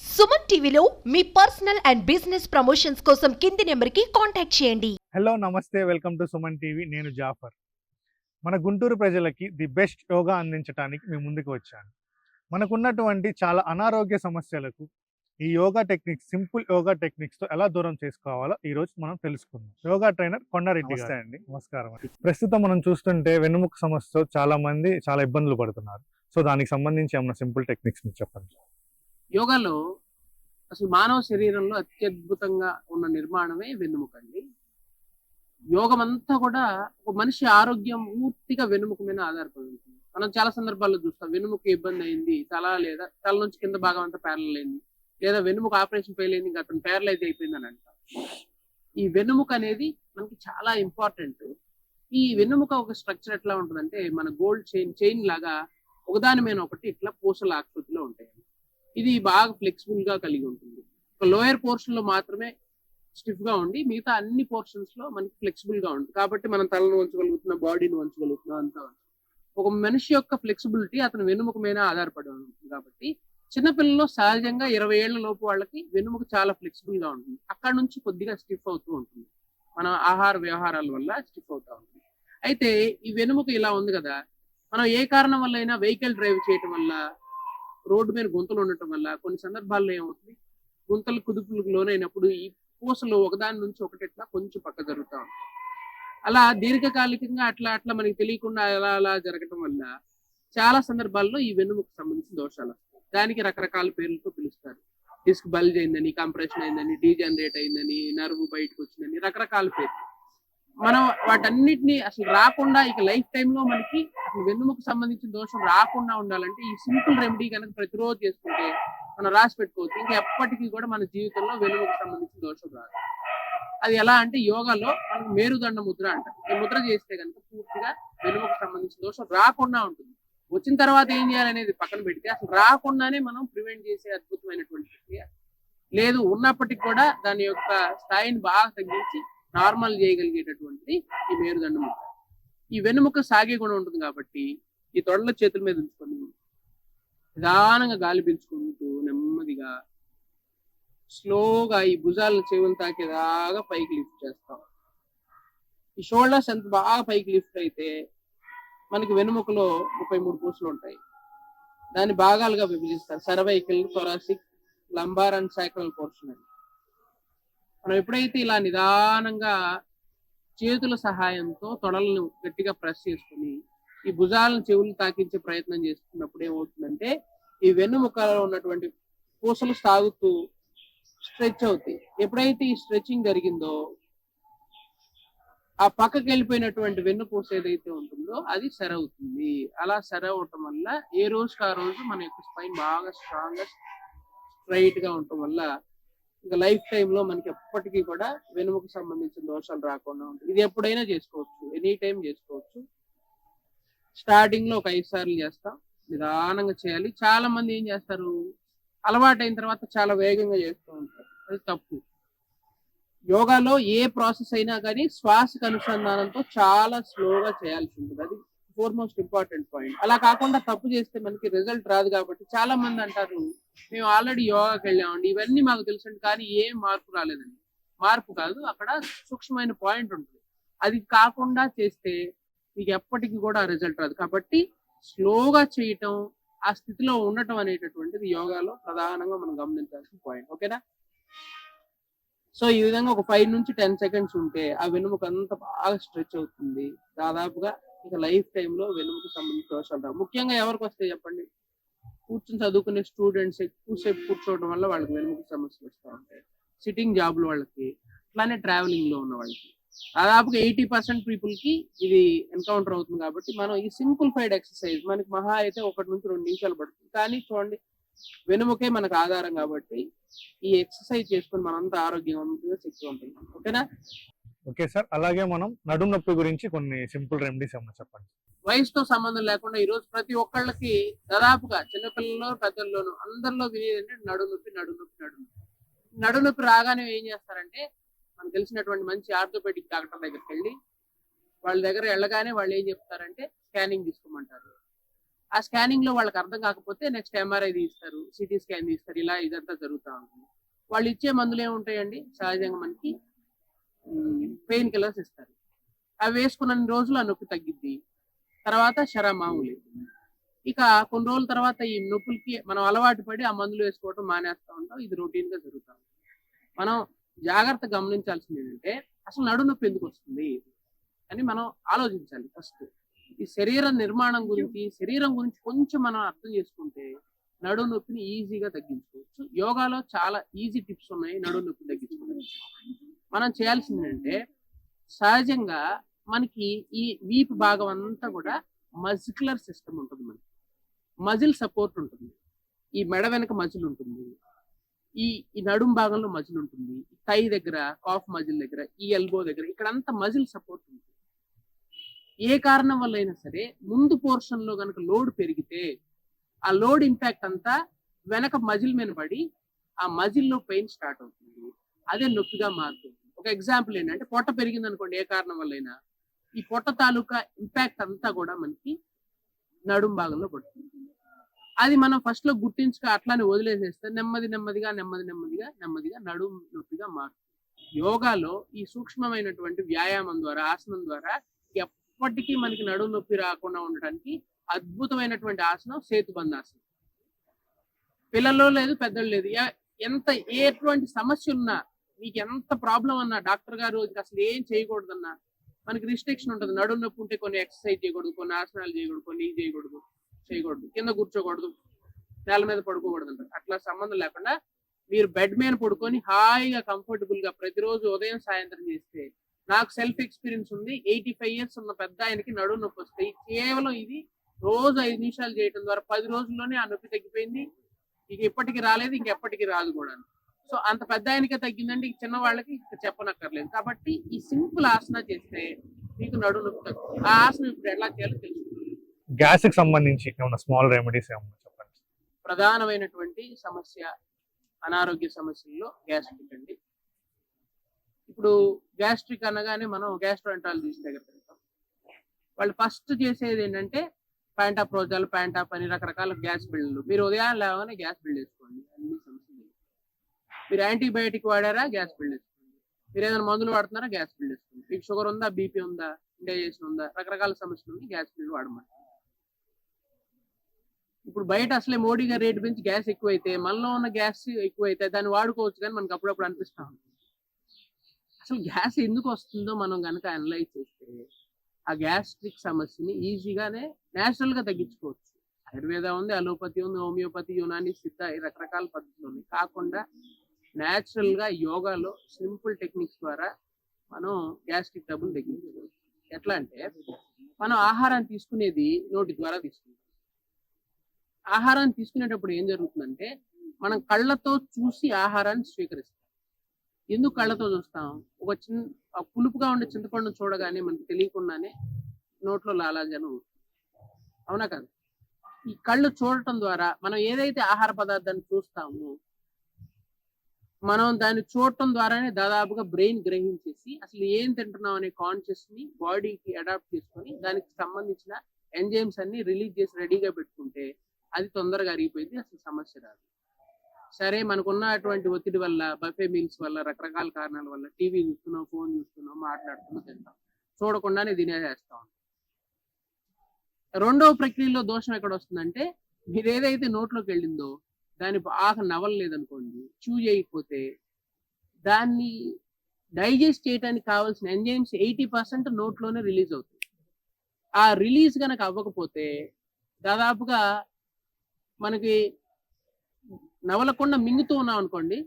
సుమన్ టీవీలో మీ personal and business promotions కోసం కింది నెంబర్కి కాంటాక్ట్ చేయండి. హలో నమస్తే వెల్కమ్ టు సుమన్ టీవీ. నేను జాఫర్. మన గుంటూరు ప్రజలకి ది బెస్ట్ యోగా అందించడానికి మేము ముందుకు వచ్చాను. మనకున్నటువంటి చాలా అనారోగ్య సమస్యలకు ఈ యోగా టెక్నిక్స్ సింపుల్ యోగా టెక్నిక్స్తో ఎలా దూరం చేసుకోవాలో ఈ రోజు మనం తెలుసుకుందాం. యోగా ట్రైనర్ కొండారెడ్డి గారు. అండి. నమస్కారం. ప్రస్తుతం మనం చూస్తుంటే వెన్నుముక సమస్యతో చాలా మంది చాలా ఇబ్బందులు పడుతున్నారు. సో దానికి సంబంధించి ఏమైనా సింపుల్ టెక్నిక్స్ మీరు చెప్పండి. యోగాలో అసలు మానవ శరీరంలో అత్యద్భుతంగా ఉన్న నిర్మాణమే వెన్నుముక అండి. యోగం అంతా కూడా ఒక మనిషి ఆరోగ్యం పూర్తిగా వెన్నుముక మీద ఆధారపడి ఉంటుంది. మనం చాలా సందర్భాల్లో చూస్తాం వెన్నుముక ఇబ్బంది అయింది తల లేదా తల నుంచి కింద భాగం అంతా ప్యారల్ అయింది లేదా వెన్నుముక ఆపరేషన్ ఫెయిల్ అయింది ఇంకా అతను ప్యారలైజ్ అయిపోయింది అని అంటాం. ఈ వెన్నుముక అనేది మనకి చాలా ఇంపార్టెంట్ ఈ వెన్నుముక ఒక స్ట్రక్చర్ ఎట్లా ఉంటుందంటే మన గోల్డ్ చైన్ చైన్ లాగా ఒకదాని మీద ఒకటి ఇట్లా పూసల ఆకృతిలో ఉంటాయి. ఇది బాగా ఫ్లెక్సిబుల్గా కలిగి ఉంటుంది. ఒక లోయర్ పోర్షన్లో మాత్రమే స్టిఫ్గా ఉండి మిగతా అన్ని పోర్షన్స్లో మనకి ఫ్లెక్సిబుల్గా ఉంటుంది. కాబట్టి మనం తలను వంచగలుగుతున్నాం బాడీని వంచగలుగుతున్నాం అంతా ఒక మనిషి యొక్క ఫ్లెక్సిబిలిటీ అతని వెనుముక మీద ఆధారపడి ఉంటుంది కాబట్టి చిన్నపిల్లల్లో సహజంగా ఇరవై ఏళ్ళ లోపు వాళ్ళకి వెనుముక చాలా ఫ్లెక్సిబుల్గా ఉంటుంది. అక్కడ నుంచి కొద్దిగా స్టిఫ్ అవుతూ ఉంటుంది. మన ఆహార వ్యవహారాల వల్ల స్టిఫ్ అవుతూ ఉంటుంది. అయితే ఈ వెనుముక ఇలా ఉంది కదా మనం ఏ కారణం వల్ల అయినా వెహికల్ డ్రైవ్ చేయటం వల్ల రోడ్డు మీద గుంతలు ఉండటం వల్ల కొన్ని సందర్భాల్లో ఏమవుతుంది? గుంతలు కుదుపులకు లోనైనప్పుడు ఈ పూసలు ఒకదాని నుంచి ఒకటి ఇట్లా కొంచెం పక్క జరుగుతూ ఉంటాయి. అలా దీర్ఘకాలికంగా అట్లా అట్లా మనకి తెలియకుండా అలా అలా జరగటం వల్ల చాలా సందర్భాల్లో ఈ వెన్నుముకు సంబంధించిన దోషాలు దానికి రకరకాల పేర్లతో పిలుస్తారు. డిస్క్ బల్జ్ అయిందని కంప్రెషన్ అయిందని డీజనరేట్ అయిందని నర్వ్ బయటకు వచ్చిందని రకరకాల పేర్లు. మనం వాటన్నిటిని అసలు రాకుండా ఇక లైఫ్ టైంలో మనకి అసలు వెన్నుముకు సంబంధించిన దోషం రాకుండా ఉండాలంటే ఈ సింపుల్ రెమెడీ కనుక ప్రతిరోజు చేసుకుంటే మనం రాసి పెట్టుకోవచ్చు. ఇంకా ఎప్పటికీ కూడా మన జీవితంలో వెన్నుముకు సంబంధించిన దోషం రాదు. అది ఎలా అంటే యోగాలో మనకు మేరుదండ ముద్ర అంటారు. ఈ ముద్ర చేస్తే కనుక పూర్తిగా వెన్నుముకు సంబంధించిన దోషం రాకుండా ఉంటుంది. వచ్చిన తర్వాత ఏం చేయాలనేది పక్కన పెడితే అసలు రాకుండానే మనం ప్రివెంట్ చేసే అద్భుతమైనటువంటి ప్రక్రియ. లేదు ఉన్నప్పటికీ కూడా దాని యొక్క స్థాయిని బాగా తగ్గించి నార్మల్ చేయగలిగేటటువంటిది ఈ మేరుదండం ఈ వెన్నుముక సాగే కూడా ఉంటుంది కాబట్టి ఈ తొడల చేతుల మీద ఉంచుకొని నిదానంగా గాలి పీల్చుకుంటూ నెమ్మదిగా స్లోగా ఈ భుజాలను చెవులు తాకేదాగా పైకి లిఫ్ట్ చేస్తాం. ఈ షోల్డర్స్ ఎంత బాగా పైకి లిఫ్ట్ అయితే మనకి వెనుముకలో ముప్పై మూడు పూసలు ఉంటాయి. దాన్ని భాగాలుగా విభజిస్తారు. Cervical thoracic lumbar and sacral portion అని. మనం ఎప్పుడైతే ఇలా నిదానంగా చేతుల సహాయంతో తొడలను గట్టిగా ప్రెస్ చేసుకుని ఈ భుజాలను చెవులు తాకించే ప్రయత్నం చేస్తున్నప్పుడు ఏమవుతుందంటే ఈ వెన్నుముకలో ఉన్నటువంటి పూసలు సాగుతూ స్ట్రెచ్ అవుతాయి. ఎప్పుడైతే ఈ స్ట్రెచింగ్ జరిగిందో ఆ పక్కకి వెళ్ళిపోయినటువంటి వెన్నుపూస ఏదైతే ఉంటుందో అది సరి అవుతుంది అలా సరి అవటం వల్ల ఏ రోజుకి ఆ రోజు మన యొక్క స్పైన్ బాగా స్ట్రాంగ్గా స్ట్రైట్గా ఉండటం వల్ల ఇంకా లైఫ్ టైంలో మనకి ఎప్పటికీ కూడా వెనుముకు సంబంధించిన దోషాలు రాకుండా ఉంటుంది ఇది ఎప్పుడైనా చేసుకోవచ్చు. ఎనీ టైం చేసుకోవచ్చు. స్టార్టింగ్లో ఒక ఐదు సార్లు చేస్తాం. నిదానంగా చేయాలి. చాలా మంది ఏం చేస్తారు? అలవాటు అయిన తర్వాత చాలా వేగంగా చేస్తూ ఉంటారు. అది తప్పు. యోగాలో ఏ ప్రాసెస్ అయినా కానీ శ్వాసకు అనుసంధానంతో చాలా స్లోగా చేయాల్సి ఉంటుంది. అది ఫోర్మోస్ట్ ఇంపార్టెంట్ పాయింట్ అలా కాకుండా తప్పు చేస్తే మనకి రిజల్ట్ రాదు కాబట్టి చాలా మంది అంటారు మేము ఆల్రెడీ యోగాకి వెళ్ళామండి. ఇవన్నీ మాకు తెలుసండి కానీ ఏం మార్పు రాలేదండి. మార్పు కాదు అక్కడ సూక్ష్మమైన పాయింట్ ఉంటుంది. అది కాకుండా చేస్తే మీకు ఎప్పటికీ కూడా రిజల్ట్ రాదు. కాబట్టి స్లోగా చేయటం ఆ స్థితిలో ఉండటం అనేటటువంటిది యోగాలో ప్రధానంగా మనం గమనించాల్సిన పాయింట్ ఓకేనా? సో ఈ విధంగా ఒక ఫైవ్ నుంచి టెన్ సెకండ్స్ ఉంటే ఆ వెనుముక అంత బాగా స్ట్రెచ్ అవుతుంది. దాదాపుగా ఇక లైఫ్ టైంలో వెలుగుకు సంబంధించిన దోషాలు రావు. ముఖ్యంగా ఎవరికి వస్తాయి చెప్పండి? కూర్చొని చదువుకునే స్టూడెంట్స్ ఎక్కువసేపు కూర్చోవడం వల్ల వాళ్ళకి వెలుగుకు సమస్యలు వస్తూ ఉంటాయి. సిట్టింగ్ జాబ్లు వాళ్ళకి అట్లానే ట్రావెలింగ్లో ఉన్న వాళ్ళకి. దాదాపుగా ఎయిటీ పర్సెంట్ పీపుల్కి ఇది ఎన్కౌంటర్ అవుతుంది కాబట్టి మనం ఈ సింప్లిఫైడ్ ఎక్సర్సైజ్ మనకి మహా అయితే ఒకటి నుంచి రెండు నిమిషాలు పడుతుంది. కానీ చూడండి వెనుముకే మనకు ఆధారం కాబట్టి ఈ ఎక్సర్సైజ్ చేసుకుని మనంతా ఆరోగ్యవంతంగా శక్తివంతంగా ఓకేనా? Okay sir. అలాగే మనం నడుం నొప్పి గురించి కొన్ని సింపుల్ రెమెడీస్ ఏమన్నా చెప్పండి. వయసుతో సంబంధం లేకుండా ఈ రోజు ప్రతి ఒక్కళ్ళకి దాదాపుగా చిన్నపిల్లల్లో పెద్దల్లోనూ అందరిలో వినేది అంటే నడు నొప్పి నడు నొప్పి నడు నొప్పి. నడు నొప్పి రాగానే ఏం చేస్తారంటే మనకు తెలిసినటువంటి మంచి ఆర్థోపెడిక్ డాక్టర్ దగ్గరికి వెళ్ళి వాళ్ళ దగ్గర వెళ్ళగానే వాళ్ళు ఏం చెప్తారంటే స్కానింగ్ తీసుకోమంటారు. ఆ స్కానింగ్లో వాళ్ళకి అర్థం కాకపోతే నెక్స్ట్ ఎంఆర్ఐ తీస్తారు సిటీ స్కాన్ తీస్తారు ఇలా ఇదంతా జరుగుతూ ఉంటుంది. వాళ్ళు ఇచ్చే మందులు ఏముంటాయండి? సహజంగా మనకి పెయిన్ కిల్లర్స్ ఇస్తారు. అవి వేసుకున్న రోజులు ఆ నొప్పి తగ్గిద్ది. తర్వాత శర మామూలు ఇక కొన్ని రోజుల తర్వాత ఈ నొప్పులకి మనం అలవాటు పడి ఆ మందులు వేసుకోవటం మానేస్తూ ఉంటాం. ఇది రొటీన్గా జరుగుతూ మనం జాగ్రత్త గమనించాల్సింది ఏంటంటే అసలు నడు నొప్పి ఎందుకు వస్తుంది అని మనం ఆలోచించాలి ఫస్ట్. ఈ శరీర నిర్మాణం గురించి శరీరం గురించి కొంచెం మనం అర్థం చేసుకుంటే నడు నొప్పిని ఈజీగా తగ్గించుకోవచ్చు. యోగాలో చాలా ఈజీ టిప్స్ ఉన్నాయి నడు నొప్పిని తగ్గించుకోవచ్చు మనం చేయాల్సింది ఏంటంటే సహజంగా మనకి ఈ వీపు భాగం అంతా కూడా మజిక్యులర్ సిస్టమ్ ఉంటుంది మనకి. మజిల్ సపోర్ట్ ఉంటుంది. ఈ మెడ వెనక మజిల్ ఉంటుంది. ఈ ఈ నడుం భాగంలో మజిల్ ఉంటుంది. టై దగ్గర కాఫ్ మజిల్ దగ్గర ఈ ఎల్బో దగ్గర ఇక్కడ అంత మజిల్ సపోర్ట్ ఉంటుంది. ఏ కారణం వల్ల అయినా సరే ముందు పోర్షన్లో కనుక లోడ్ పెరిగితే ఆ లోడ్ ఇంపాక్ట్ అంతా వెనక మజిల్ మీద పడి ఆ మజిల్లో పెయిన్ స్టార్ట్ అవుతుంది. అదే నొప్పిగా మారుతుంది. ఒక ఎగ్జాంపుల్ ఏంటంటే పొట్ట పెరిగింది అనుకోండి ఏ కారణం వల్ల అయినా ఈ పొట్ట తాలూకా ఇంపాక్ట్ అంతా కూడా మనకి నడుం భాగంలో పడుతుంది. అది మనం ఫస్ట్లో గుర్తించుక అట్లానే వదిలేసేస్తే నెమ్మది నెమ్మదిగా నెమ్మది నెమ్మదిగా నెమ్మదిగా నడుం నొప్పిగా మారుతుంది. యోగాలో ఈ సూక్ష్మమైనటువంటి వ్యాయామం ద్వారా ఆసనం ద్వారా ఎప్పటికీ మనకి నడుం నొప్పి రాకుండా ఉండటానికి అద్భుతమైనటువంటి ఆసనం సేతుబంధాసనం పిల్లల్లో లేదు పెద్దలు లేదు. ఎంత ఎటువంటి సమస్య ఉన్నా మీకు ఎంత ప్రాబ్లం అన్నా డాక్టర్ గారు ఇంక అసలు ఏం చేయకూడదన్నా? మనకి రిస్ట్రిక్షన్ ఉంటుంది. నడుము నొప్పి ఉంటే కొన్ని ఎక్సర్సైజ్ చేయకూడదు కొన్ని ఆసనాలు చేయకూడదు కొన్ని ఇది చేయకూడదు చేయకూడదు. కింద కూర్చోకూడదు నేల మీద పడుకోకూడదు అంటారు అట్లా సంబంధం లేకుండా మీరు బెడ్ మీద పడుకొని హాయిగా కంఫర్టబుల్గా ప్రతిరోజు ఉదయం సాయంత్రం చేస్తే నాకు సెల్ఫ్ ఎక్స్పీరియన్స్ ఉంది. ఎయిటీ ఫైవ్ ఇయర్స్ ఉన్న పెద్ద ఆయనకి నడుము నొప్పి వస్తాయి కేవలం ఇది రోజు ఐదు నిమిషాలు చేయడం ద్వారా పది రోజుల్లోనే ఆ నొప్పి తగ్గిపోయింది. ఇక ఇప్పటికి రాలేదు ఇంకెప్పటికీ రాదు కూడా. సో అంత పెద్ద ఆయనకే తగ్గిందంటే ఈ చిన్న వాళ్ళకి చెప్పనక్కర్లేదు. కాబట్టి ఈ సింపుల్ ఆసన చేస్తే మీకు నడుము నొప్పి తగ్గుతుంది. ఆ ఆసనం ఇప్పుడు ఎలా చేయాలో తెలుసుకుంటుంది గ్యాస్కి సంబంధించి ఏమైనా స్మాల్ రెమెడీస్ ఏమన్నా చెప్పండి? ప్రధానమైనటువంటి సమస్య అనారోగ్య సమస్యల్లో గ్యాస్ట్రిక్ అండి. ఇప్పుడు గ్యాస్ట్రిక్ అనగానే మనం గ్యాస్ట్రోఎంట్రాలజిస్ట్ దగ్గర వెళ్తాం వాళ్ళు ఫస్ట్ చేసేది ఏంటంటే ప్యాంటాప్రోజాల్ ప్యాంటాప్ అని రకరకాల గ్యాస్ బిళ్ళలు మీరు ఉదయం లేవగానే గ్యాస్ బిల్ వేసుకోండి. అన్ని సమస్యలు మీరు యాంటీబయాటిక్ వాడారా? గ్యాస్ బిల్డ్ వేసుకోండి. మీరు ఏదైనా మందులు వాడుతున్నారా? గ్యాస్ బిల్డ్ వేసుకోండి. మీకు షుగర్ ఉందా? బీపీ ఉందా? ఇండైజేషన్ ఉందా? రకరకాల సమస్యలు ఉన్నాయి. గ్యాస్ బిల్డ్ వాడమంటారు. ఇప్పుడు బయట అసలే మోడీ గారు రేటు పెంచి గ్యాస్ ఎక్కువైతే మనలో ఉన్న గ్యాస్ ఎక్కువైతే దాన్ని వాడుకోవచ్చు కానీ మనకు అప్పుడప్పుడు అనిపిస్తా ఉంటుంది అసలు గ్యాస్ ఎందుకు వస్తుందో మనం కనుక అనలైజ్ చేస్తే ఆ గ్యాస్ట్రిక్ సమస్యని ఈజీగానే నేచురల్గా తగ్గించుకోవచ్చు. ఆయుర్వేద ఉంది అలోపతి ఉంది హోమియోపతి యునాని సిద్ధ రకరకాల పద్ధతులు ఉన్నాయి. కాకుండా గా యోగాలో సింపుల్ టెక్నిక్స్ ద్వారా మనం గ్యాస్ట్రిక్ ట్రబుల్ తగ్గించుకోవచ్చు ఎట్లా అంటే మనం ఆహారాన్ని తీసుకునేది నోటి ద్వారా తీసుకుంటాం. ఆహారాన్ని తీసుకునేటప్పుడు ఏం జరుగుతుందంటే మనం కళ్ళతో చూసి ఆహారాన్ని స్వీకరిస్తాం. ఎందుకు కళ్ళతో చూస్తాం? ఒక చిన్న పులుపుగా ఉండే చింతపండు చూడగానే మనకి తెలియకుండానే నోట్లో లాలాజనం అవునా కాదు? ఈ కళ్ళు చూడటం ద్వారా మనం ఏదైతే ఆహార పదార్థాన్ని చూస్తామో మనం దాన్ని చూడటం ద్వారానే దాదాపుగా బ్రెయిన్ గ్రహించేసి అసలు ఏం తింటున్నాం అనే కాన్షియస్ని బాడీకి అడాప్ట్ చేసుకొని దానికి సంబంధించిన ఎంజైమ్స్ అన్ని రిలీజ్ చేసి రెడీగా పెట్టుకుంటే అది తొందరగా అరిగిపోయింది అసలు సమస్య రాదు. సరే మనకున్నటువంటి ఒత్తిడి వల్ల బఫే మీల్స్ వల్ల రకరకాల కారణాల వల్ల టీవీ చూస్తున్నాం ఫోన్ చూస్తున్నాం మాట్లాడుతున్నాం తింటాం చూడకుండానే తినేసేస్తాం రెండవ ప్రక్రియలో దోషం ఎక్కడ వస్తుందంటే మీరు ఏదైతే నోట్లోకి వెళ్ళిందో దాని బాగా నవలలేదనుకోండి చూ చేయకపోతే దాన్ని డైజెస్ట్ చేయడానికి కావాల్సిన ఎంజైమ్స్ ఎయిటీ పర్సెంట్ నోట్లోనే రిలీజ్ అవుతుంది ఆ రిలీజ్ కనుక అవ్వకపోతే దాదాపుగా మనకి నవలకుండా మింగుతూ ఉన్నాం అనుకోండి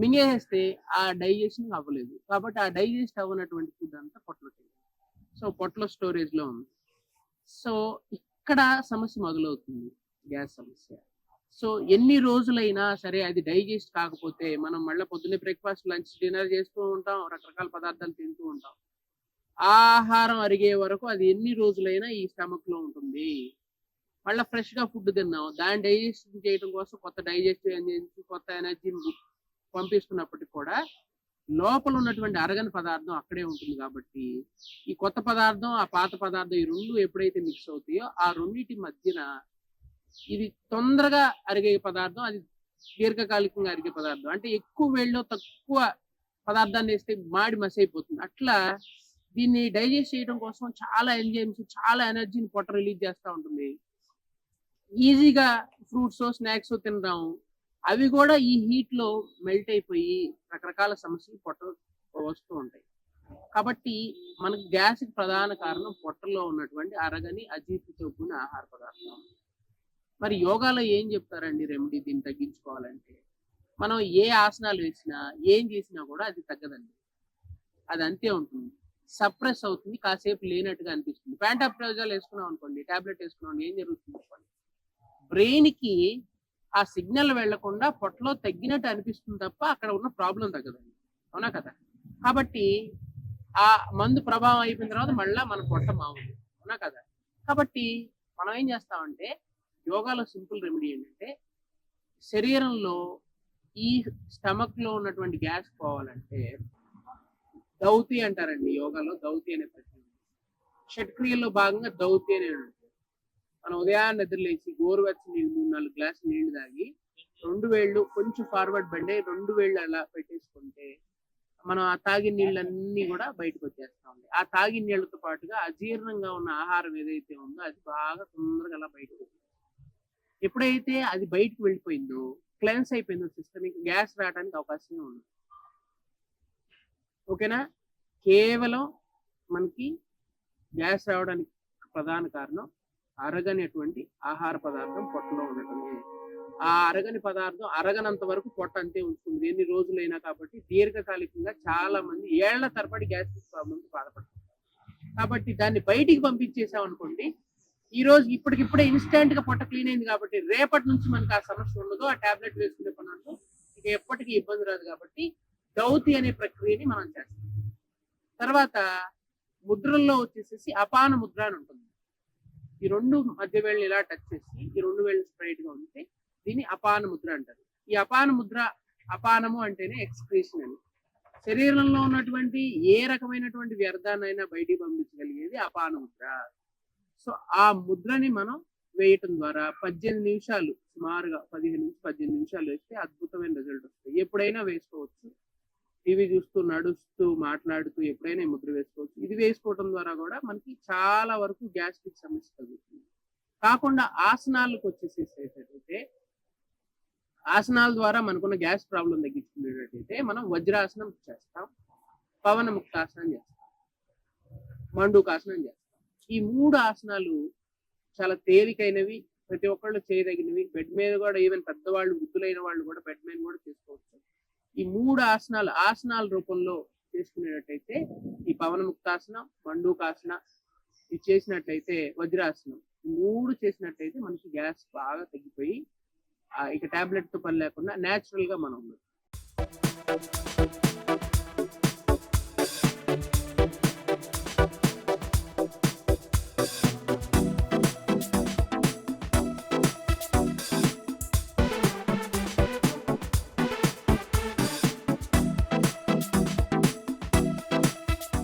మింగేస్తే ఆ డైజెషన్ అవ్వలేదు. కాబట్టి ఆ డైజెస్ట్ అవ్వనటువంటి ఫుడ్ అంతా పొట్టలోకి సో పొట్టలో స్టోరేజ్లో ఉంది. సో ఇక్కడ సమస్య మొదలవుతుంది. గ్యాస్ సమస్య. సో ఎన్ని రోజులైనా సరే అది డైజెస్ట్ కాకపోతే మనం మళ్ళీ పొద్దున్నే బ్రేక్ఫాస్ట్ లంచ్ డిన్నర్ చేస్తూ ఉంటాం రకరకాల పదార్థాలు తింటూ ఉంటాం. ఆహారం అరిగే వరకు అది ఎన్ని రోజులైనా ఈ స్టమక్లో ఉంటుంది. మళ్ళీ ఫ్రెష్గా ఫుడ్ తిన్నాం. దాన్ని డైజెషన్ చేయడం కోసం కొత్త డైజెస్టివ్ ఎంజైమ్స్ కొత్త ఎనర్జీని పంపిస్తున్నప్పటికి కూడా లోపల ఉన్నటువంటి అరగని పదార్థం అక్కడే ఉంటుంది కాబట్టి ఈ కొత్త పదార్థం ఆ పాత పదార్థం ఈ రెండు ఎప్పుడైతే మిక్స్ అవుతాయో ఆ రెండింటి మధ్యన ఇది తొందరగా అరిగే పదార్థం అది దీర్ఘకాలికంగా అరిగే పదార్థం. అంటే ఎక్కువ వేడిలో తక్కువ పదార్థాన్ని వేస్తే మాడి మస్ అయిపోతుంది అట్లా దీన్ని డైజెస్ట్ చేయడం కోసం చాలా ఎంజైమ్స్ చాలా ఎనర్జీని పొట్ట రిలీజ్ చేస్తూ ఉంటుంది. ఈజీగా ఫ్రూట్స్ స్నాక్స్ తినడం అవి కూడా ఈ హీట్లో మెల్ట్ అయిపోయి రకరకాల సమస్యలు పొట్ట వస్తూ ఉంటాయి. కాబట్టి మనకు గ్యాస్ ప్రధాన కారణం పొట్టలో ఉన్నటువంటి అరగని అజీర్తితో కూడిన ఆహార పదార్థం. మరి యోగాలో ఏం చెప్తారండి రెమెడీ దీన్ని తగ్గించుకోవాలంటే? మనం ఏ ఆసనాలు వేసినా ఏం చేసినా కూడా అది తగ్గదండి. అది అంతే ఉంటుంది. సప్రెస్ అవుతుంది కాసేపు లేనట్టుగా అనిపిస్తుంది. ప్యాంటాప్రోజాలు వేసుకున్నాం అనుకోండి టాబ్లెట్ వేసుకున్నాం ఏం జరుగుతుంది అనుకోండి బ్రెయిన్కి ఆ సిగ్నల్ వెళ్ళకుండా పొట్టలో తగ్గినట్టు అనిపిస్తుంది తప్ప అక్కడ ఉన్న ప్రాబ్లం తగ్గదండి. అవునా కదా? కాబట్టి ఆ మందు ప్రభావం అయిపోయిన తర్వాత మళ్ళీ మన పొట్ట మామూలు. అవునా కదా? కాబట్టి మనం ఏం చేస్తామంటే యోగాలో సింపుల్ రెమెడీ ఏంటంటే శరీరంలో ఈ స్టమక్లో ఉన్నటువంటి గ్యాస్ పోవాలంటే దౌతి అంటారండి యోగాలో దౌతి అనే ప్రక్రియ. షట్క్రియల్లో భాగంగా దౌతి అనే మనం ఉదయాన్నే నిద్రలేసి గోరువెచ్చని నీళ్ళు మూడు నాలుగు గ్లాసులు నీళ్ళు తాగి రెండు వేళ్ళు కొంచెం ఫార్వర్డ్ బండి రెండు వేళ్ళు అలా పెట్టేసుకుంటే మనం ఆ తాగిన నీళ్ళన్నీ కూడా బయటకు వచ్చేస్తా ఉంది ఆ తాగిన నీళ్ళతో పాటుగా అజీర్ణంగా ఉన్న ఆహారం ఏదైతే ఉందో అది బాగా తొందరగా అలా బయటకు వచ్చేస్తుంది. ఎప్పుడైతే అది బయటకు వెళ్ళిపోయిందో క్లెన్స్ అయిపోయిందో సిస్టమ్ ఇంకా గ్యాస్ రావడానికి అవకాశమే ఉంది. ఓకేనా? కేవలం మనకి గ్యాస్ రావడానికి ప్రధాన కారణం అరగనటువంటి ఆహార పదార్థం పొట్టలో ఉండటమే. ఆ అరగని పదార్థం అరగనంత వరకు పొట్ట అంతే ఉంచుతుంది ఎన్ని రోజులైనా కాబట్టి దీర్ఘకాలికంగా చాలా మంది ఏళ్ళ తరబడి గ్యాస్ట్రిక్ ప్రాబ్లమ్స్ బాధపడుతుంది కాబట్టి దాన్ని బయటికి పంపించేసాం అనుకోండి ఈ రోజు ఇప్పటికిప్పుడే ఇన్స్టెంట్గా పొట్ట క్లీన్ అయింది కాబట్టి రేపటి నుంచి మనకు ఆ సమస్య ఉండదు. ఆ టాబ్లెట్ వేసుకునే పని ఉండదు. ఇక ఎప్పటికీ ఇబ్బంది రాదు కాబట్టి దౌతి అనే ప్రక్రియని మనం చేస్తాం. తర్వాత ముద్రల్లో వచ్చేసేసి అపాన ముద్ర అని ఉంటుంది. ఈ రెండు మధ్య వేళ్ళు ఇలా టచ్ చేసి ఈ రెండు వేళ్ళు స్ట్రైట్గా ఉంటే దీన్ని అపాన ముద్ర అంటారు. ఈ అపాన ముద్ర అపానము అంటేనే ఎక్స్క్రీషన్ అని. శరీరంలో ఉన్నటువంటి ఏ రకమైనటువంటి వ్యర్థాన్నైనా బయటికి పంపించగలిగేది అపాన ముద్ర. సో ఆ ముద్రని మనం వేయటం ద్వారా పద్దెనిమిది నిమిషాలు సుమారుగా పదిహేను నుంచి పద్దెనిమిది నిమిషాలు వేస్తే అద్భుతమైన రిజల్ట్ వస్తుంది. ఎప్పుడైనా వేసుకోవచ్చు. టీవీ చూస్తూ నడుస్తూ మాట్లాడుతూ ఎప్పుడైనా ముద్ర వేసుకోవచ్చు. ఇది వేసుకోవటం ద్వారా కూడా మనకి చాలా వరకు గ్యాస్ట్రిక్ సమస్య తగ్గుతుంది. కాకుండా ఆసనాలకు వచ్చేసేసేటట్టయితే ఆసనాల ద్వారా మనకున్న గ్యాస్ ప్రాబ్లం తగ్గించుకునేటట్టయితే మనం వజ్రాసనం చేస్తాం పవన ముక్తాసనం చేస్తాం మండుకాసనం చేస్తాం. ఈ మూడు ఆసనాలు చాలా తేలికైనవి. ప్రతి ఒక్కళ్ళు చేయదగినవి. బెడ్ మీద కూడా ఈవెన్ పెద్దవాళ్ళు వృద్ధులైన వాళ్ళు కూడా బెడ్ మీద కూడా చేసుకోవచ్చు. ఈ మూడు ఆసనాలు ఆసనాల రూపంలో చేసుకునేటట్టయితే ఈ పవన ముక్తాసనం మండూకాసన ఇది చేసినట్లయితే వజ్రాసనం. మూడు చేసినట్టయితే మనకి గ్యాస్ బాగా తగ్గిపోయి ఇక టాబ్లెట్తో పని లేకుండా నేచురల్గా మనం ఉన్నాం